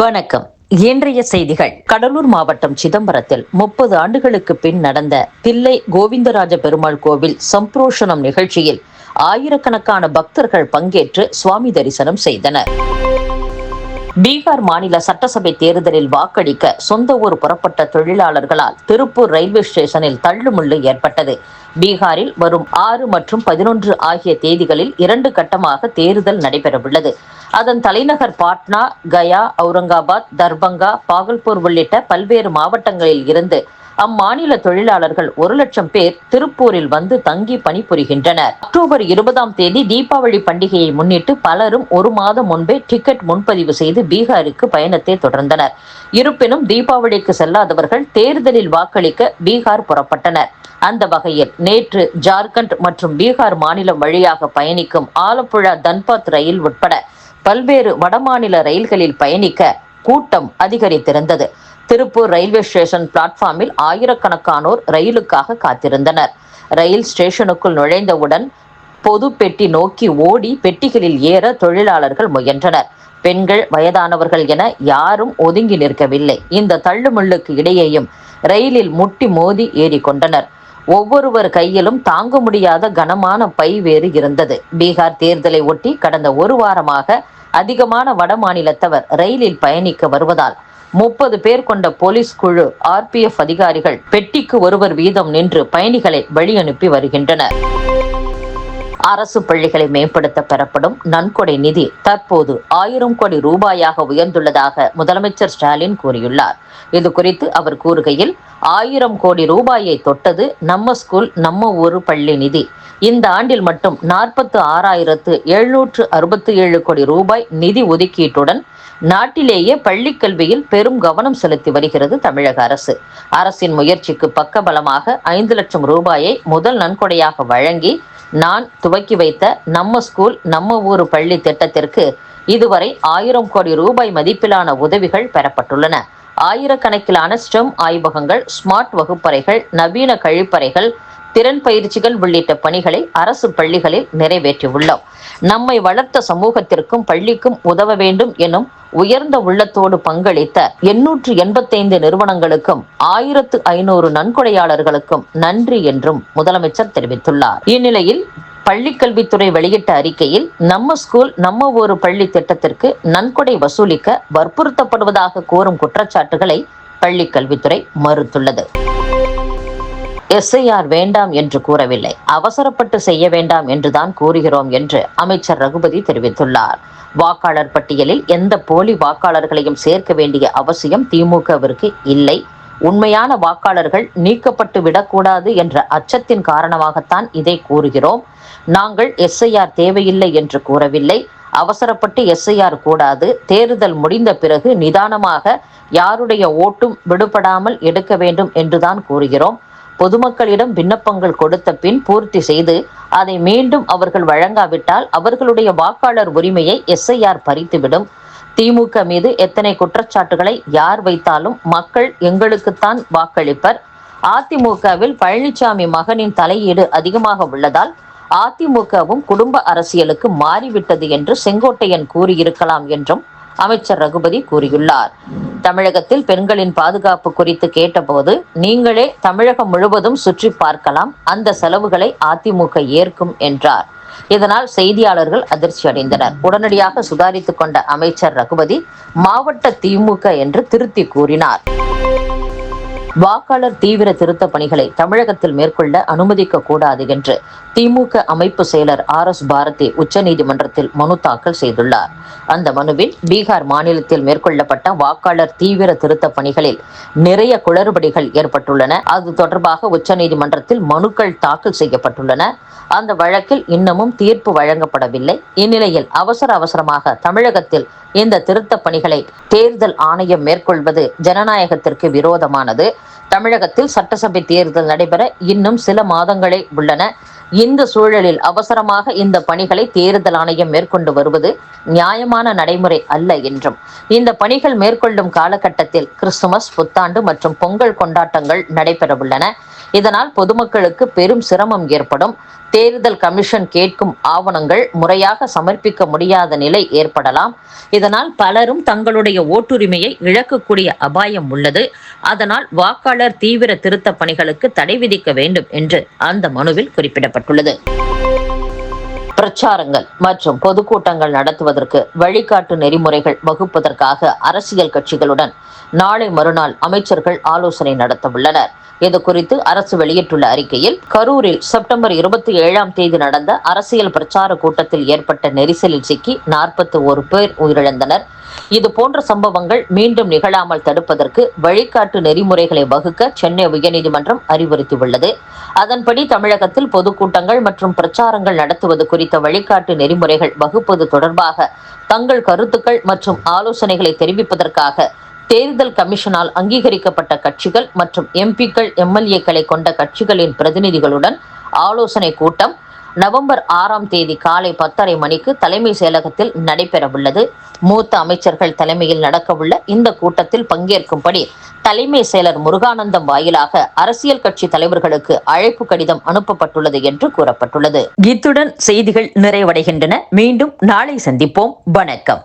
வணக்கம். இன்றைய செய்திகள். கடலூர் மாவட்டம் சிதம்பரத்தில் முப்பது ஆண்டுகளுக்கு பின் நடந்த தில்லை கோவிந்தராஜ பெருமாள் கோவில் சம்பரோஷணம் நிகழ்ச்சியில் ஆயிரக்கணக்கான பக்தர்கள் பங்கேற்று சுவாமி தரிசனம் செய்தனர். பீகார் மாநில சட்டசபை தேர்தலில் வாக்களிக்க சொந்த ஊர் புறப்பட்ட தொழிலாளர்களால் திருப்பூர் ரயில்வே ஸ்டேஷனில் தள்ளுமுள்ளு ஏற்பட்டது. பீகாரில் வரும் ஆறு மற்றும் பதினொன்று ஆகிய தேதிகளில் இரண்டு கட்டமாக தேர்தல் நடைபெறவுள்ளது. அதன் தலைநகர் பாட்னா கயா அவுரங்காபாத் தர்பங்கா பாகல்பூர் உள்ளிட்ட பல்வேறு மாவட்டங்களில் இருந்து அம்மாநில தொழிலாளர்கள் ஒரு லட்சம் பேர் திருப்பூரில் வந்து தங்கி பணிபுரிகின்றனர். அக்டோபர் இருபதாம் தேதி தீபாவளி பண்டிகையை முன்னிட்டு பலரும் ஒரு மாதம் முன்பே டிக்கெட் முன்பதிவு செய்து பீகாருக்கு பயணத்தை தொடர்ந்தனர். இருப்பினும் தீபாவளிக்கு செல்லாதவர்கள் தேர்தலில் வாக்களிக்க பீகார் புறப்பட்டனர். அந்த வகையில் நேற்று ஜார்க்கண்ட் மற்றும் பீகார் மாநிலம் வழியாக பயணிக்கும் ஆலப்புழா தன்பாத் ரயில் உட்பட பல்வேறு வடமாநில ரயில்களில் பயணிக்க கூட்டம் அதிகரித்திருந்தது. திருப்பூர் ரயில்வே ஸ்டேஷன் பிளாட்ஃபார்மில் ஆயிரக்கணக்கானோர் ரயிலுக்காக காத்திருந்தனர். ரயில் ஸ்டேஷனுக்குள் நுழைந்தவுடன் பொது பெட்டி நோக்கி ஓடி பெட்டிகளில் ஏற தொழிலாளர்கள் முயன்றனர். பெண்கள் வயதானவர்கள் என யாரும் ஒதுங்கி நிற்கவில்லை. இந்த தள்ளுமுள்ளுக்கு இடையேயும் ரயிலில் முட்டி மோதி ஏறிக்கொண்டனர். ஒவ்வொருவர் கையிலும் தாங்க முடியாத கனமான பை வேறு இருந்தது. பீகார் தேர்தலை ஒட்டி கடந்த ஒரு வாரமாக அதிகமான வட மாநிலத்தவர் ரயிலில் பயணிக்க வருவதால் முப்பது பேர் கொண்ட போலீஸ் குழு ஆர்பிஎஃப் அதிகாரிகள் பெட்டிக்கு ஒருவர் வீதம் நின்று பயணிகளை வழி அனுப்பி வருகின்றனர். அரசு பள்ளிகளை மேம்படுத்த பெறப்படும் நன்கொடை நிதி தற்போது ஆயிரம் கோடி ரூபாயாக உயர்ந்துள்ளதாக முதலமைச்சர் ஸ்டாலின் கூறியுள்ளார். இது குறித்து அவர் கூறுகையில் ஆயிரம் கோடி ரூபாயை தொட்டது நம்ம ஸ்கூல் நம்ம ஊரு பள்ளி நிதி. இந்த ஆண்டில் மட்டும் நாற்பத்து ஆறாயிரத்து எழுநூற்று அறுபத்தி ஏழு கோடி ரூபாய் நிதி ஒதுக்கீட்டுடன் நாட்டிலேயே பள்ளி கல்வியில் பெரும் கவனம் செலுத்தி வருகிறது தமிழக அரசு. அரசின் முயற்சிக்கு பக்கபலமாக ஐந்து லட்சம் ரூபாயை முதல் நன்கொடையாக வழங்கி நான் துவக்கி வைத்த நம்ம ஸ்கூல் நம்ம ஊரு பள்ளி திட்டத்திற்கு இதுவரை ஆயிரம் கோடி ரூபாய் மதிப்பிலான உதவிகள் பெறப்பட்டுள்ளன. ஆயிரக்கணக்கிலான ஸ்டெம் ஆய்வகங்கள் ஸ்மார்ட் வகுப்பறைகள் நவீன கழிப்பறைகள் திறன் பயிற்சிகள் உள்ளிட்ட பணிகளை அரசு பள்ளிகளில் நிறைவேற்றியுள்ளோம். நம்மை வளர்த்த சமூகத்திற்கும் பள்ளிக்கும் உதவ வேண்டும் எனும் உயர்ந்த உள்ளத்தோடு பங்களித்த எண்ணூற்று எண்பத்தைந்து நிறுவனங்களுக்கும் ஆயிரத்து ஐநூறு நன்கொடையாளர்களுக்கும் நன்றி என்றும் முதலமைச்சர் தெரிவித்துள்ளார். இந்நிலையில் பள்ளிக்கல்வித்துறை வெளியிட்ட அறிக்கையில் நம்ம ஸ்கூல் நம்ம ஒரு பள்ளி திட்டத்திற்கு நன்கொடை வசூலிக்க வற்புறுத்தப்படுவதாக கூறும் குற்றச்சாட்டுகளை பள்ளிக்கல்வித்துறை மறுத்துள்ளது. எஸ்ஐஆர் வேண்டாம் என்று கூறவில்லை. அவசரப்பட்டு செய்ய வேண்டாம் என்றுதான் கூறுகிறோம் என்று அமைச்சர் ரகுபதி தெரிவித்துள்ளார். வாக்காளர் பட்டியலில் எந்த போலி வாக்காளர்களையும் சேர்க்க வேண்டிய அவசியம் திமுகவிற்கு இல்லை. உண்மையான வாக்காளர்கள் நீக்கப்பட்டு விடக்கூடாது என்ற அச்சத்தின் காரணமாகத்தான் இதை கூறுகிறோம். நாங்கள் எஸ்ஐஆர் தேவையில்லை என்று கூறவில்லை. அவசரப்பட்டு எஸ்ஐஆர் கூடாது. தேர்தல் முடிந்த பிறகு நிதானமாக யாருடைய ஓட்டும் விடுபடாமல் எடுக்க வேண்டும் என்றுதான் கூறுகிறோம். பொதுமக்களிடம் விண்ணப்பங்கள் கொடுத்த பின் பூர்த்தி செய்து அதை மீண்டும் அவர்கள் வழங்காவிட்டால் அவர்களுடைய வாக்காளர் உரிமையை எஸ்ஐஆர் பறித்துவிடும். திமுக மீது எத்தனை குற்றச்சாட்டுகளை யார் வைத்தாலும் மக்கள் எங்களுக்குத்தான் வாக்களிப்பர். அதிமுகவில் பழனிசாமி மகனின் தலையீடு அதிகமாக உள்ளதால் அதிமுகவும் குடும்ப அரசியலுக்கு மாறிவிட்டது என்று செங்கோட்டையன் கூறியிருக்கலாம் என்றும் அமைச்சர் ரகுபதி கூறியுள்ளார். தமிழகத்தில் பெண்களின் பாதுகாப்பு குறித்து கேட்டபோது நீங்களே தமிழகம் முழுவதும் சுற்றி பார்க்கலாம் அந்த செலவுகளை அதிமுக ஏற்கும் என்றார். இதனால் செய்தியாளர்கள் அதிர்ச்சி அடைந்தனர். உடனடியாக சுதாரித்துக் கொண்ட அமைச்சர் ரகுபதி மாவட்ட திமுக என்று திருத்தி கூறினார். வாக்காளர் தீவிர திருத்த பணிகளை தமிழகத்தில் மேற்கொள்ள அனுமதிக்க கூடாது என்று திமுக அமைப்பு செயலர் ஆர் எஸ் பாரதி உச்சநீதிமன்றத்தில் மனு தாக்கல் செய்துள்ளார். அந்த மனுவில் பீகார் மாநிலத்தில் மேற்கொள்ளப்பட்ட வாக்காளர் தீவிர திருத்த பணிகளில் நிறைய குளறுபடிகள் ஏற்பட்டுள்ளன. அது தொடர்பாக உச்சநீதிமன்றத்தில் மனுக்கள் தாக்கல் செய்யப்பட்டுள்ளன. அந்த வழக்கில் இன்னமும் தீர்ப்பு வழங்கப்படவில்லை. இந்நிலையில் அவசர அவசரமாக தமிழகத்தில் இந்த திருத்த பணிகளை தேர்தல் ஆணையம் மேற்கொள்வது ஜனநாயகத்திற்கு விரோதமானது. தமிழகத்தில் சட்டசபை தேர்தல் நடைபெற இன்னும் சில மாதங்களே உள்ளன. இந்த சூழலில் அவசரமாக இந்த பணிகளை தேர்தல் ஆணையம் மேற்கொண்டு வருவது நியாயமான நடைமுறை அல்ல என்றும். இந்த பணிகள் மேற்கொள்ளும் காலகட்டத்தில் கிறிஸ்துமஸ் புத்தாண்டு மற்றும் பொங்கல் கொண்டாட்டங்கள் நடைபெறவுள்ளன இதனால் பொதுமக்களுக்கு பெரும் சிரமம் ஏற்படும். தேர்தல் கமிஷன் கேட்கும் ஆவணங்கள் முறையாக சமர்ப்பிக்க முடியாத நிலை ஏற்படலாம். இதனால் பலரும் தங்களுடைய ஓட்டுரிமையை இழக்கக்கூடிய அபாயம் உள்ளது. அதனால் வாக்காளர் தீவிர திருத்த பணிகளுக்கு தடை விதிக்க வேண்டும் என்று அந்த மனுவில் குறிப்பிடப்பட்டுள்ளது. பிரச்சாரங்கள் மற்றும் பொதுக்கூட்டங்கள் நடத்துவதற்கு வழிகாட்டு நெறிமுறைகள் வகுப்பதற்காக அரசியல் கட்சிகளுடன் நாளை மறுநாள் அமைச்சர்கள் ஆலோசனை நடத்த உள்ளனர் இது குறித்து அரசு வெளியிட்டுள்ள அறிக்கையில் கரூரில் செப்டம்பர் இருபத்தி ஏழாம் தேதி நடந்த அரசியல் பிரச்சார கூட்டத்தில் ஏற்பட்ட நெரிசலில் சிக்கி நாற்பத்தி ஒரு பேர் உயிரிழந்தனர். இது போன்ற சம்பவங்கள் மீண்டும் நிகழாமல் தடுப்பதற்கு வழிகாட்டு நெறிமுறைகளை வகுக்க சென்னை உயர்நீதிமன்றம் அறிவுறுத்தியுள்ளது. அதன்படி தமிழகத்தில் பொதுக்கூட்டங்கள் மற்றும் பிரச்சாரங்கள் நடத்துவது குறித்த வழிகாட்டு நெறிமுறைகள் வகுப்பது தொடர்பாக தங்கள் கருத்துக்கள் மற்றும் ஆலோசனைகளை தெரிவிப்பதற்காக தேர்தல் கமிஷனால் அங்கீகரிக்கப்பட்ட கட்சிகள் மற்றும் எம்பிக்கள் எம்எல்ஏக்களை கொண்ட கட்சிகளின் பிரதிநிதிகளுடன் ஆலோசனை கூட்டம் நவம்பர் ஆறாம் தேதி காலை பத்தரை மணிக்கு தலைமை செயலகத்தில் நடைபெறவுள்ளது. மூத்த அமைச்சர்கள் தலைமையில் நடக்கவுள்ள இந்த கூட்டத்தில் பங்கேற்கும்படி தலைமை செயலர் முருகானந்தம் வாயிலாக அரசியல் கட்சி தலைவர்களுக்கு அழைப்பு கடிதம் அனுப்பப்பட்டுள்ளது என்று கூறப்பட்டுள்ளது. இத்துடன் செய்திகள் நிறைவடைகின்றன. மீண்டும் நாளை சந்திப்போம். வணக்கம்.